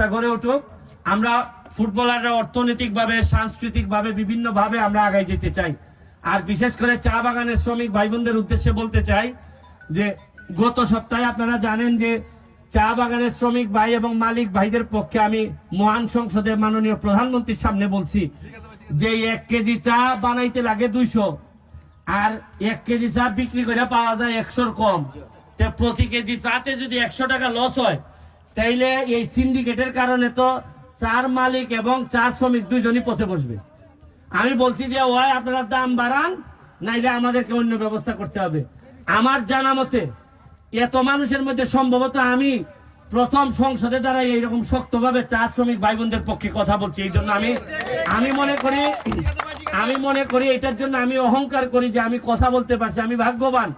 তা গড়ে উঠুক, আমরা ফুটবলাররা অর্থনৈতিকভাবে, সাংস্কৃতিকভাবে বিভিন্নভাবে আমরা আগাই যেতে চাই। আর বিশেষ করে চা বাগানের শ্রমিক ভাই বোনদের উদ্দেশ্যে বলতে চাই যে, গত সপ্তাহে আপনারা জানেন যে, চা বাগানের শ্রমিক ভাই এবং মালিক ভাইদের পক্ষে আমি মহান সংসদের মাননীয় প্রধানমন্ত্রীর সামনে বলছি যে, এক কেজি চা বানাইতে লাগে দুইশো আর এক কেজি চা বিক্রি করে পাওয়া যায় একশোর কম। প্রতি কেজি চাতে যদি একশো টাকা লস হয় তাইলে এই সিন্ডিকেটের কারণে তো চার মালিক এবং চার শ্রমিক দুইজনই পথে বসবে। আমি বলছি যে ওয়াই আপনারা দাম বাড়ান, নাইলে আমাদেরকে অন্য ব্যবস্থা করতে হবে। আমার জানা মতে, এত মানুষের মধ্যে সম্ভবত আমি প্রথম সংসদে দ্বারা এইরকম শক্তভাবে চা শ্রমিক ভাই বোনদের পক্ষে কথা বলছি, এই জন্য আমি আমি মনে করি আমি মনে করি এটার জন্য আমি অহংকার করি যে আমি কথা বলতে পারছি। আমি ভাগ্যবান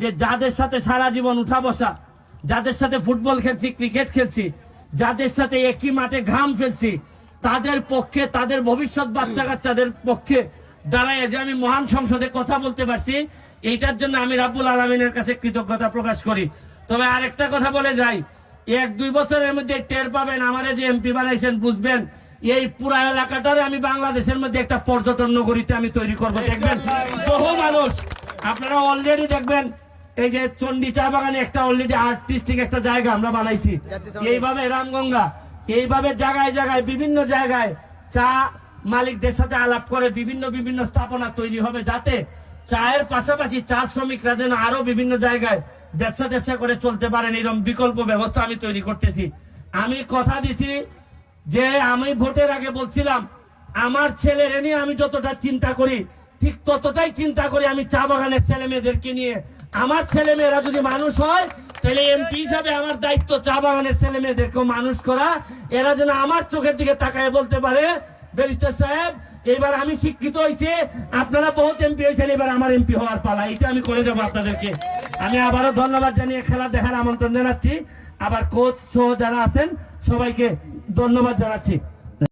যে যাদের সাথে সারা জীবন উঠা বসা যাদের সাথে ফুটবল খেলছি, ক্রিকেট খেলছি, যাদের সাথে একই মাঠে ঘাম ফেলছি, তাদের পক্ষে, তাদের ভবিষ্যৎ বাচ্চা কাচ্চাদের পক্ষে দাঁড়ায় যে আমি মহান সংসদে কথা বলতে পারছি, এইটার জন্য আমি রাব্বুল আলমিনের কাছে কৃতজ্ঞতা প্রকাশ করি। তবে আরেকটা কথা বলে যাই, এক দুই বছরের মধ্যে টের পাবেন, আমারে যে এমপি বানাইছেন, বুঝবেন, এই পুরা এলাকাটারে আমি বাংলাদেশের মধ্যে একটা পর্যটন নগরীতে আমি তৈরি করব, দেখবেন? বহু মানুষ, আপনারা অলরেডি দেখবেন এই যে চন্ডী চা বাগানে একটা অলরেডি আর্টিস্টিক একটা জায়গা আমরা বানাইছি। এইভাবে রামগঙ্গা এইভাবে জায়গায় জায়গায় বিভিন্ন জায়গায় চা মালিকদের সাথে আলাপ করে বিভিন্ন বিভিন্ন স্থাপনা তৈরি হবে যাতে চায়ের পাশাপাশি চা শ্রমিকরা যেন আরও বিভিন্ন জায়গায় ব্যবসা ব্যবসা করে চলতে পারেন এরকম বিকল্প ব্যবস্থা আমি তৈরি করতেছি। আমি কথা দিছি যে আমি ভোটের আগে বলছিলাম আমার ছেলের নিয়ে আমি যতটা চিন্তা করি ঠিক ততটাই চিন্তা করি আমি চা বাগানের ছেলে মেয়েদেরকে নিয়ে। আমার ছেলে মেয়েরা যদি মানুষ হয়, তাহলে এমপি হিসাবে আমার দায়িত্ব চা বাগানের ছেলে মেয়েদেরকেও মানুষ করা। এরা যেন আমার চোখের দিকে তাকায় বলতে পারে, ব্যারিস্টার সাহেব, এবার আমি শিক্ষিত হয়েছে, আপনারা বহুত এমপি হয়েছেন, এবার আমার এমপি হওয়ার পালা। এটা আমি করে যাব আপনাদেরকে। আমি আবারও ধন্যবাদ জানিয়ে খেলা দেখার আমন্ত্রণ জানাচ্ছি। আবার কোচ সহ যারা আছেন, সবাইকে ধন্যবাদ জানাচ্ছি।